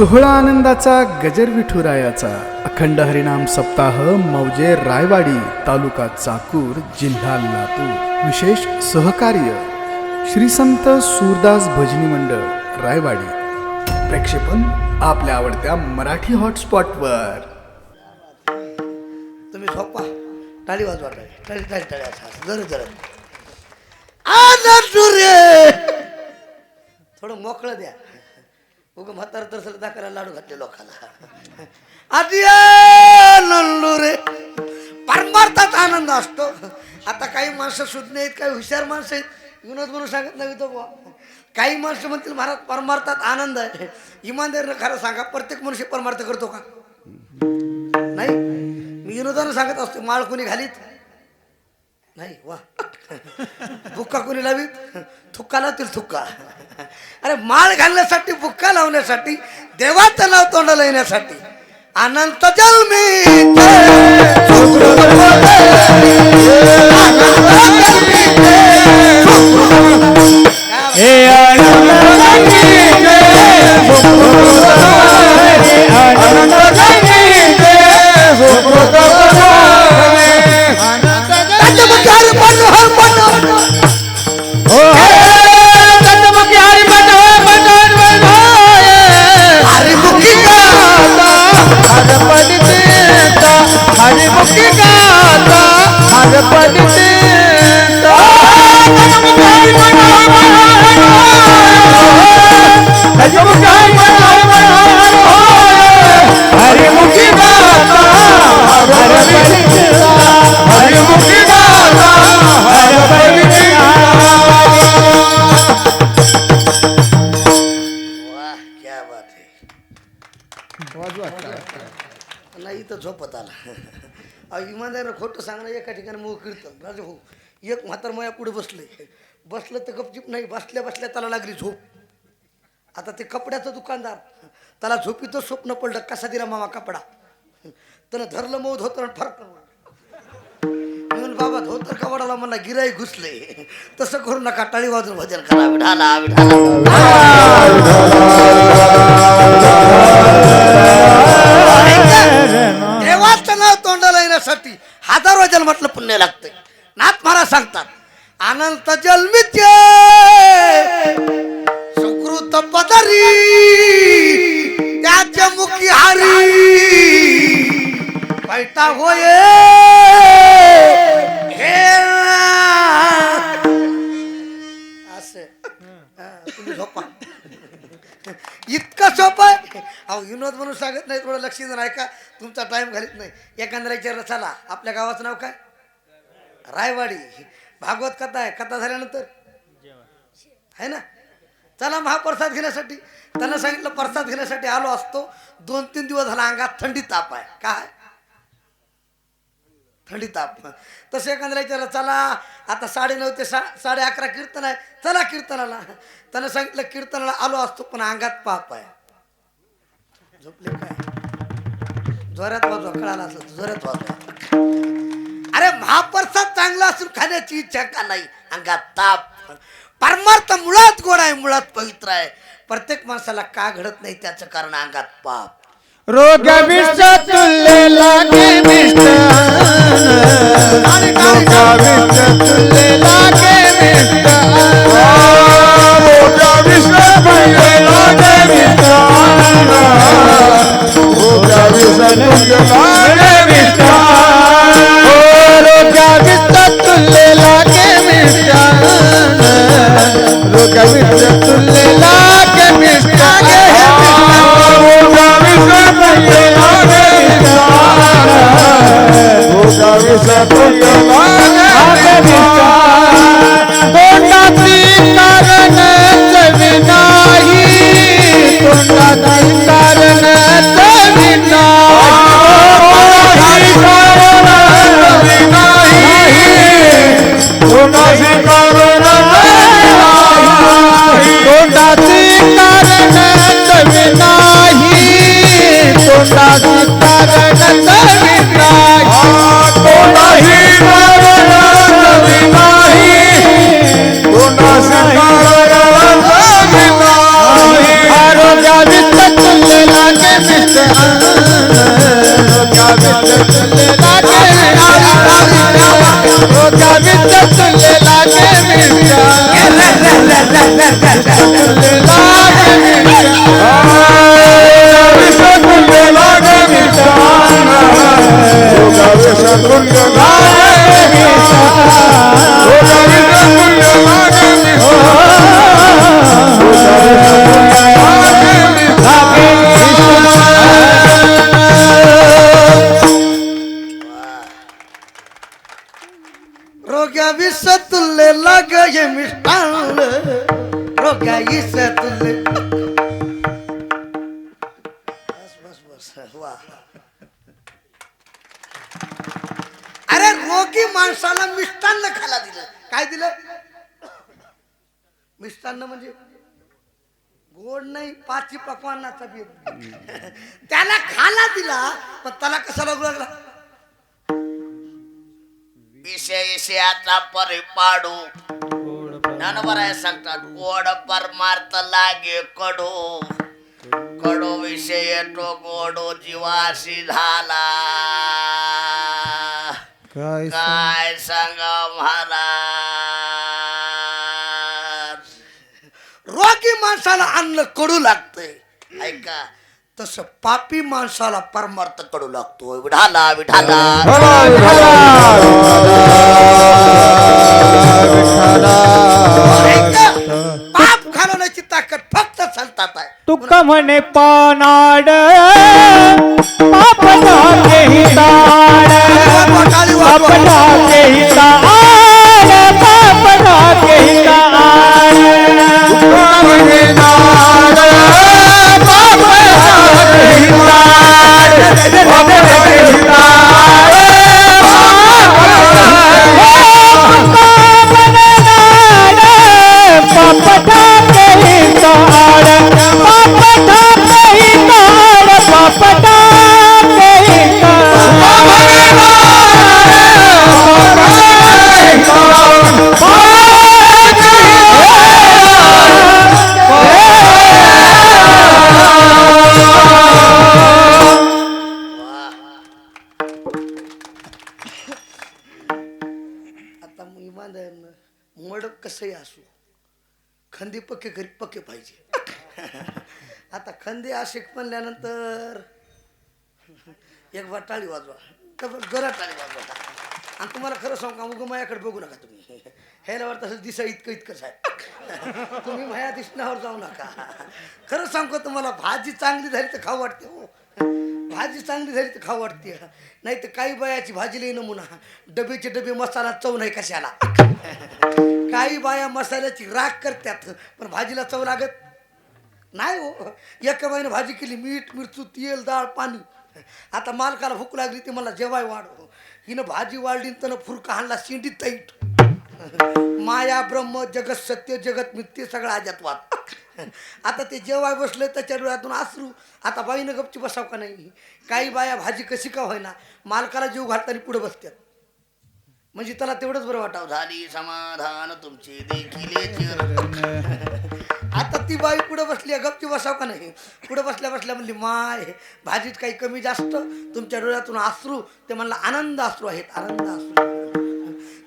सोहळा आनंदाचा गजर विठुरायाचा अखंड हरिनाम सप्ताह मौजे रायवाडी तालुका चाकूर जिल्हा लातूर. विशेष सहकार्य श्री संत सूरदास भजनी मंडळ रायवाडी. प्रक्षेपण आपल्या आवडत्या मराठी हॉटस्पॉटवर. तुम्ही झोपा. टाळी वाजवा टाळी. टाळी टाळी टाळी असं असं. जर जर. आनंद रे थोडं मोकळं द्या. उगं म्हातार तर सगळं दाखवायला लाडू घातले लोकांना. आधी नल्लू रे परमार्थात आनंद असतो. आता काही माणसं सुज्ञ आहेत काही हुशार माणसं आहेत. विनोद म्हणून सांगत नाही तो बुवा. काही माणसं म्हणतील महाराज परमार्थात आनंद आहे. इमानदारीनं खरं सांगा प्रत्येक मनुष्य परमार्थ करतो का? नाही? मी विनोदानं सांगत असतो माळ कोणी घालीत? नाही वा. बुक्का कोणी लावीत थुक्का लावतील थुक्का. अरे माळ घालण्यासाठी बुक्का लावण्यासाठी देवाचं नाव तोंडाला येण्यासाठी अनंत जन्मी नाही इथं झोपत आला. अहो इमानदारीनं खोटं सांगणं एका ठिकाणी मूळ कीर्तन राजू एक म्हातार माया पुढे बसले बसलं तर गपचिप नाही बसल्या बसल्या त्याला लागली झोप. आता ते कपड्याचं दुकानदार त्याला झोपीचं स्वप्न पडलं कसा दिला मामा कपडा? त्यानं धरलं मऊ धोतर आणि फरक म्हणून धोतर कपडाला मला गिराई घुसले. तसं करू नका टाळी वाजून भजन करा विढाला विठाला देवाचं नाव तोंडाला येण्यासाठी हजारो जन्मातलं पुण्य लागतंय. नाथ महाराज सांगतात अनंत जन्मीचे सुकृत पदरी त्याच्या मुखी हारी पैटा होय. विनोद म्हणून सांगत नाही थोडं लक्ष देऊन ऐका. तुमचा टाईम घालीत नाही. एखाद्या विचारलं चला आपल्या गावाचं नाव काय? रायवाडी. भागवत कथा आहे. कथा झाल्यानंतर? आहे ना? चला महाप्रसाद घेण्यासाठी. त्यांना सांगितलं प्रसाद घेण्यासाठी आलो असतो. दोन तीन दिवस झाला अंगात थंडी ताप आहे. काय थंडी ताप. तसं एखाद्याला विचारलं चला आता साडे नऊ ते सा साडे अकरा कीर्तन आहे. चला कीर्तनाला. त्यानं सांगितलं कीर्तनाला आलो असतो पण अंगात पाप आहे. झोपले काय? जोरात वाजवा कळाला असं जोरात वाजवा. अरे महाप्रसाद चांगला असून खाण्याची इच्छा का नाही? अंगात ताप. परमार्थ मुळात गोड आहे मुळात पवित्र आहे. प्रत्येक माणसाला का घडत नाही त्याचं कारण अंगात पाप. रोग विष लागे रोग लागे रोग रोग त्याला खाला दिला पण त्याला कसा लागू लागला विषयिषयाचा परिपाडू. नानबराय सांगतात गोड परमार्थ लागे कडू. कडू विषय तो गोडो जीवाशी झाला. काय काय सांगा महाराज? रोगी माणसाला अन्न कडू लागतंय. ऐका तसं पापी माणसाला परमार्थ कडू लागतो विढाला विढाला. पाप घालवण्याची ताकद फक्त संतात आहे. तुक म्हणे पानाड. पाप आता आशिक म्हणल्यानंतर एक बार टाळी वाजवा. तर टाळी वाजवा. आणि तुम्हाला खरं सांग का उगं माझ्याकडे बघू नका तुम्ही. ह्याला वाटतं दिसा इतकं इतकंच आहे तुम्ही माया दिसण्यावर जाऊ नका. खरं सांगतो तुम्हाला भाजी चांगली झाली तर खाऊ वाटते हो. भाजी चांगली झाली तर खाऊ वाटते. नाही तर काही बायाची भाजी लई नमुना. डबेचे डबे मसाला चव नाही कशाला. काही बाया मसाल्याची राख करतात पण भाजीला चव लागत नाही हो. एका महिने भाजी केली मीठ मिरचू तेल डाळ पाणी. आता मालकाला भूक लागली ती मला जेवाय वाढ हो. हिनं भाजी वाढली तर फुरका हाणला शिंडी तैट माया ब्रह्म जगत सत्य जगत मिथ्य सगळं आज्यात वाद. आता ते जेवाय बसले त्याच्या डोळ्यातून आसरू. आता बाईनं गपची बसाव का नाही? काही बाया भाजी कशी का होईना? मालकाला जीव घालताना पुढे बसतात म्हणजे त्याला तेवढंच बरं वाटावं. झाली समाधान तुमची देखील आता ती बाई पुढे बसली गपची बसाव का नाही? पुढे बसल्या बसल्या म्हणली माय भाजीत काही कमी जास्त? तुमच्या डोळ्यातून अश्रू ते म्हणलं आनंद अश्रू आहेत आनंद आसरू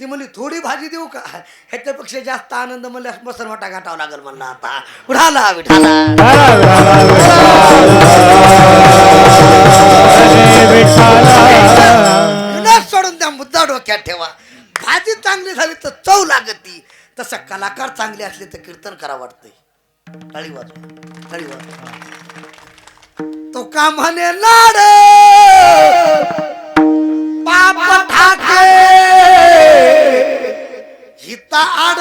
ती म्हणली थोडी भाजी देऊ का? ह्याच्यापेक्षा जास्त आनंद म्हणल्यास मसरवाटा गाठावा लागेल म्हणला आता. उठाला विठाला सोडून द्या मुद्दा डोक्यात ठेवा. भाजी चांगली झाली तर चव लागती. तसं कलाकार चांगले असले तर कीर्तन करा वाटतंय. वाजवा वाजवा तो का म्हणे लाड? पाप ठाके. हिता आड.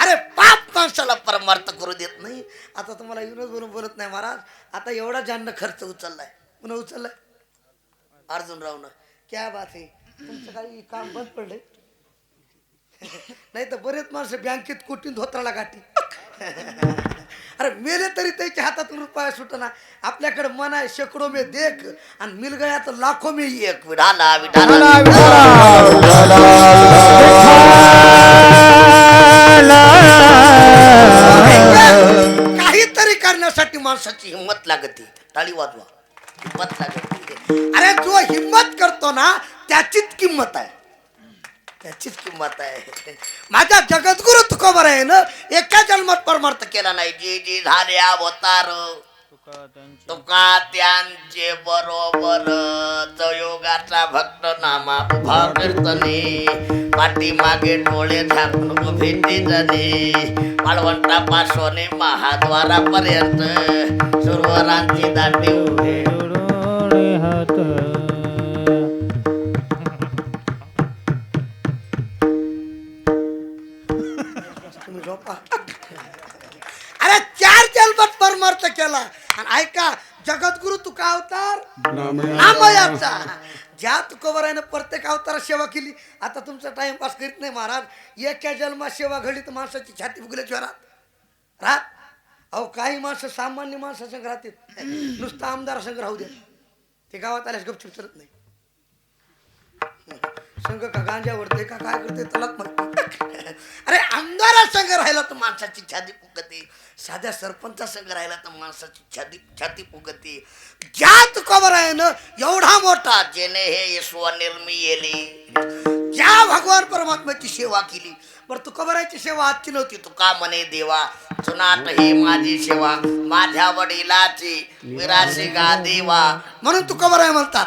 अरे पाप माणसाला परमार्थ करू देत नाही. आता तुम्हाला युनच बोलून बोलत नाही महाराज. आता एवढा जान्न खर्च उचललाय. पुन्हा उचललाय. अर्जुन रावनं क्या बात आहे. तुमचं काही काम बंद पडले नाही तर बरेच माणसं बँकेत कोटीन धोत्राला गाठी. अरे मेले तरी त्याच्या हातातून रुपया सुटना. आपल्याकडे मन आहे शेकडो मे देख आणि मिलगळ्यात लाखो मे एक. विडाला विडाला. काहीतरी करण्यासाठी माणसाची हिंमत लागते. टाळी वाजवा. हिंमत लागते. अरे जो हिंमत करतो ना त्याचीच किंमत आहे. त्याचीच किंमत आहे. माझ्या जगद्गुरु तुकोबर आहे ना एका जन्मात परमार्थ केला केला नाही. जी जी झाले अवतार तुका त्यांचे बरोबर योगाचा भक्त नामा उभा कीर्तने पाठीमागे डोळे झाकून उभे जाणे जणे मालवंटापासून महाद्वारापर्यंत सुरवरांची दाटी उभे जन्मात परमार्थ केला. आणि ऐका जगद्गुरु तुका अवतार? नामयाचा. ज्या तुकोबरायनं प्रत्येक अवतारात सेवा केली आता तुमचा टाइमपास करीत नाही महाराज. एका जन्मात सेवा घडली तर माणसाची छाती फुगल्याची राहत राहत? अहो काही माणसं सामान्य माणसासंग राहतात नुसतं आमदार संघ राहू दे ते गावात आल्यास गपचूप चलत नाही. संघ का गांजा वरते का काय करते? तलाक अरे आमदारा संघ राहिला तर माणसाची छाती फुगते. साध्या सरपंचा संघ राहिला तर माणसाची छाती छाती फुगते. ज्या तुकोबर आहे ना एवढा मोठा जेने हे स्वनिर्मी येले. ज्या भगवान परमात्म्याची सेवा केली. बरं तुकोबरायची सेवा आजची नव्हती. तू तुका म्हणे देवा सुनाट ही माझी सेवा माझ्या वडिलाची विराशी गा देवा? म्हणून तुकोबराय म्हणतात.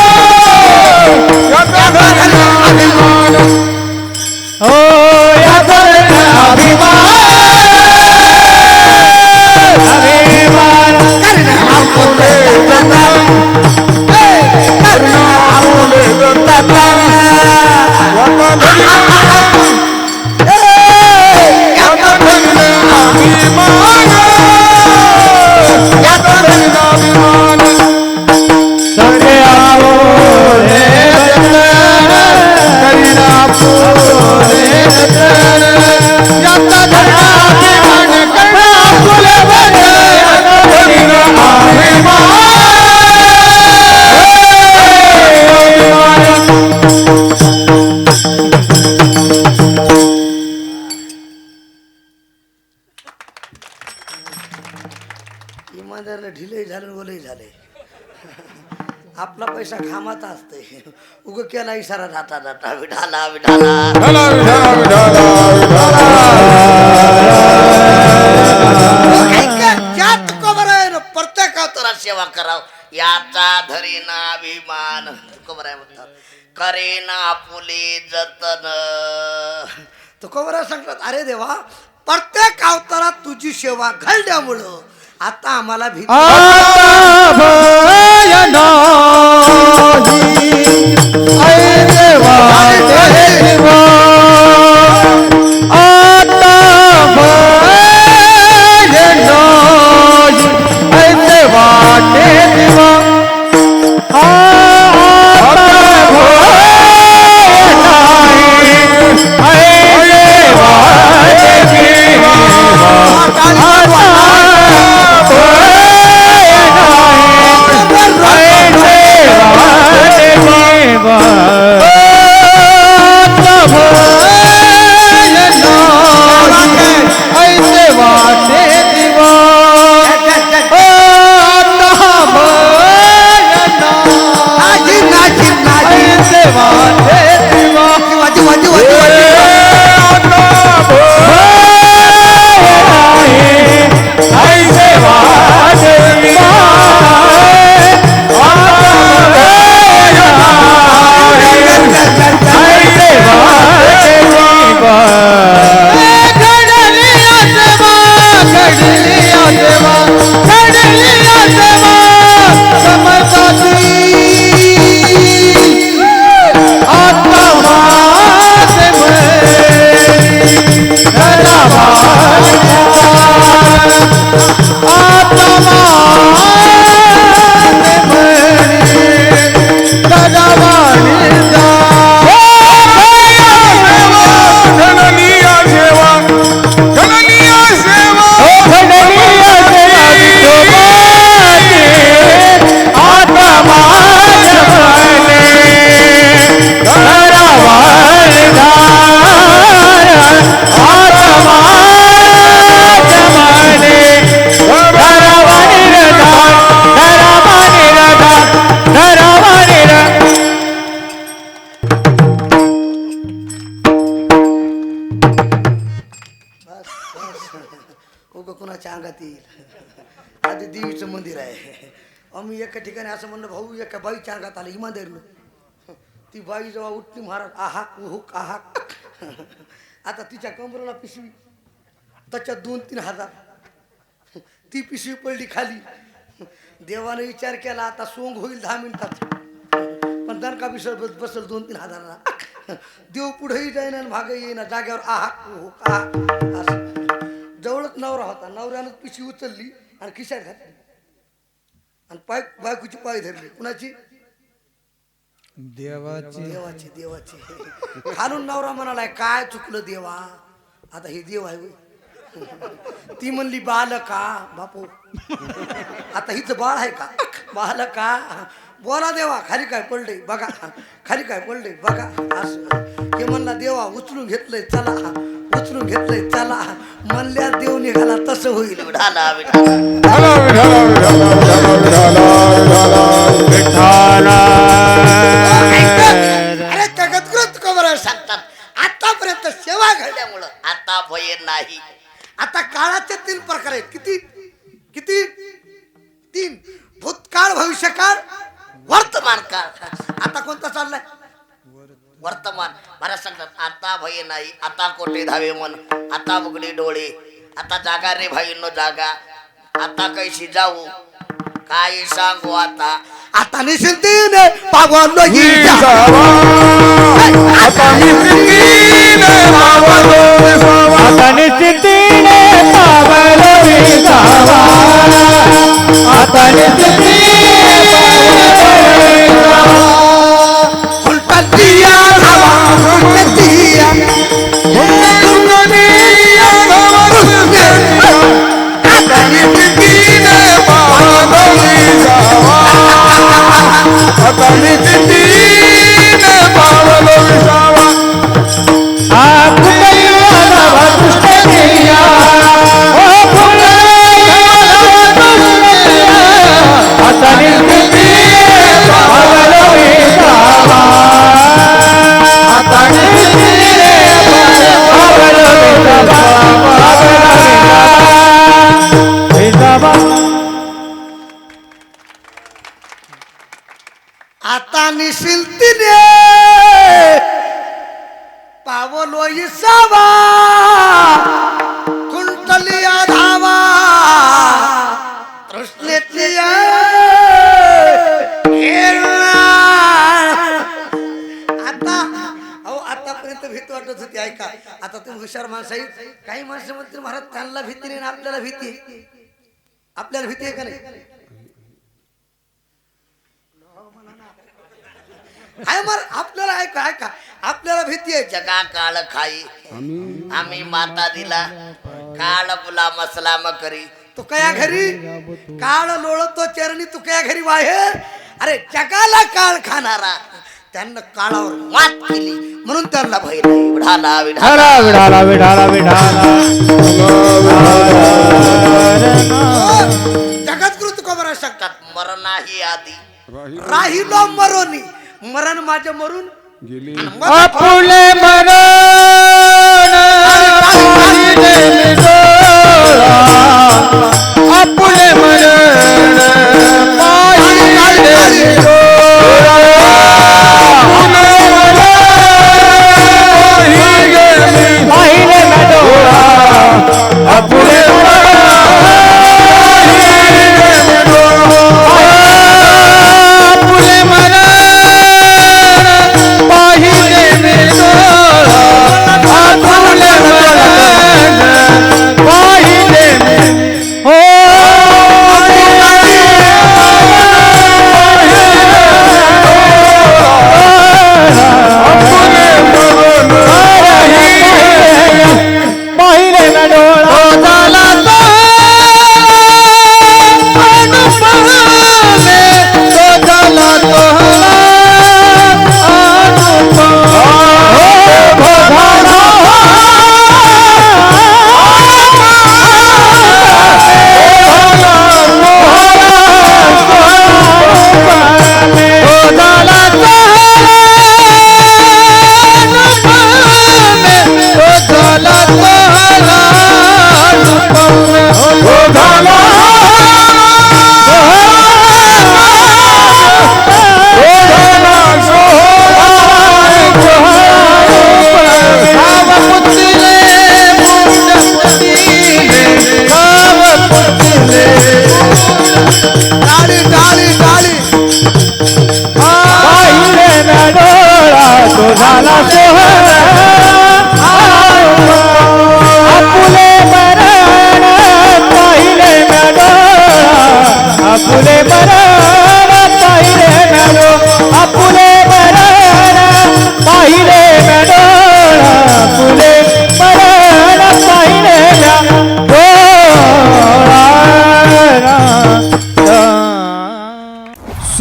Ha ha ha! आपला पैसा घामात असतंय. उग केला इशारा जाता जाता विठाला विठाला. विठाला विठाला विठाला ऐका, ज्या तुकोबर आहे ना प्रत्येक तर सेवा कराव. याचा धरीना अभिमान. खबर आहे म्हणतात करेना फुले जतन. तुकोबर सांगतात अरे देवा प्रत्येक अवतारात तुझी सेवा घडल्यामुळं आता आम्हाला भीती. देवीचं मंदिर आहे. आम्ही एका ठिकाणी असं म्हणलं भाऊ एका बाईच्या अंगात आलं इमानदारीनं. ती बाई जेव्हा उठली महाराज आहाक हुक आहाक. आता तिच्या कमरेला पिशवी. त्याच्यात दोन तीन हजार. ती पिशवी पडली खाली. देवाने विचार केला आता सोंग होईल दहा मिनिटात. पण दणका बिसर बस बसल दोन तीन हजाराला. देव पुढेही जाईना आणि येईना जाग्यावर आहा हो का असं. जवळच नवरा होता. नवऱ्यानं पिशवी उचलली. आणि खिशात घातली आणि पाय बायकोची पाय धरली. कुणाची? देवाची. देवाची देवाची. खालून नवरा म्हणालाय काय चुकलं देवा? आता हे देव आहे. ती म्हणली बालका बापू. आता हिचं बाळ आहे का? बालका बोला देवा खाली काय पडले बघा. खाली काय पडले बघा. असं. हे म्हणला देवा उचलून घेतलंय चला. उचलून घेतलंय. चला मल्ल्या देव निघाला तसं होईल. विठाला अरे जगद्गुरु तुकोबराव सांगतात. आतापर्यंत सेवा घडल्यामुळं आता भय नाही. आता काळाचे तीन प्रकार आहेत. किती? किती? तीन. भूतकाळ भविष्यकाळ वर्तमान काळ आता कोणता चाललाय? वर्तमान. मला सांगतात आता भय नाही आता कोठे धावे मन? आता उघडे डोळे. आता जागा रे भाईंनो जागा. आता कैशी जाऊ? काय सांगू आता? आता निश्चिंतीने पावलो ही आता विसावा आता निश्चितीने आता निश्चितीने पावलो हुशार माणसं आहेत काही माणसं म्हणतील महाराज त्यांना भीती नाही आपल्याला भीती आपल्याला भीती आहे का नाही? आहे मर आपल्याला ऐका ऐका. आपल्याला भीती आहे. जगा काळ खाई. आम्ही माता दिला. काळ बुला मसलाम करी. तू कया घरी काळ लोळतो चरणी तू कया घरी बाहेर. अरे जगाला काळ खाणारा. त्यांना काळावर मात केली. म्हणून त्यांना भय नाही. विढाला विढाला. विढाला विढाला विढाला जगद्गुरु तुकोबरा सांगतात त्यात मरणाही आधी. राहिलो. मरोनी मरण. माझं मरून मग आपुले मरण आपुले मरण. पाहिले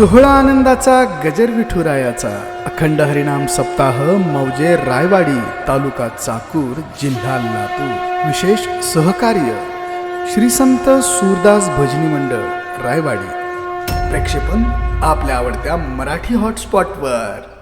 सोहळा आनंदाचा गजर विठुरायाचा अखंड हरिनाम सप्ताह मौजे रायवाडी तालुका चाकूर जिल्हा लातूर. विशेष सहकार्य श्री संत सूरदास भजनी मंडळ रायवाडी. प्रक्षेपण आपल्या आवडत्या मराठी हॉटस्पॉटवर.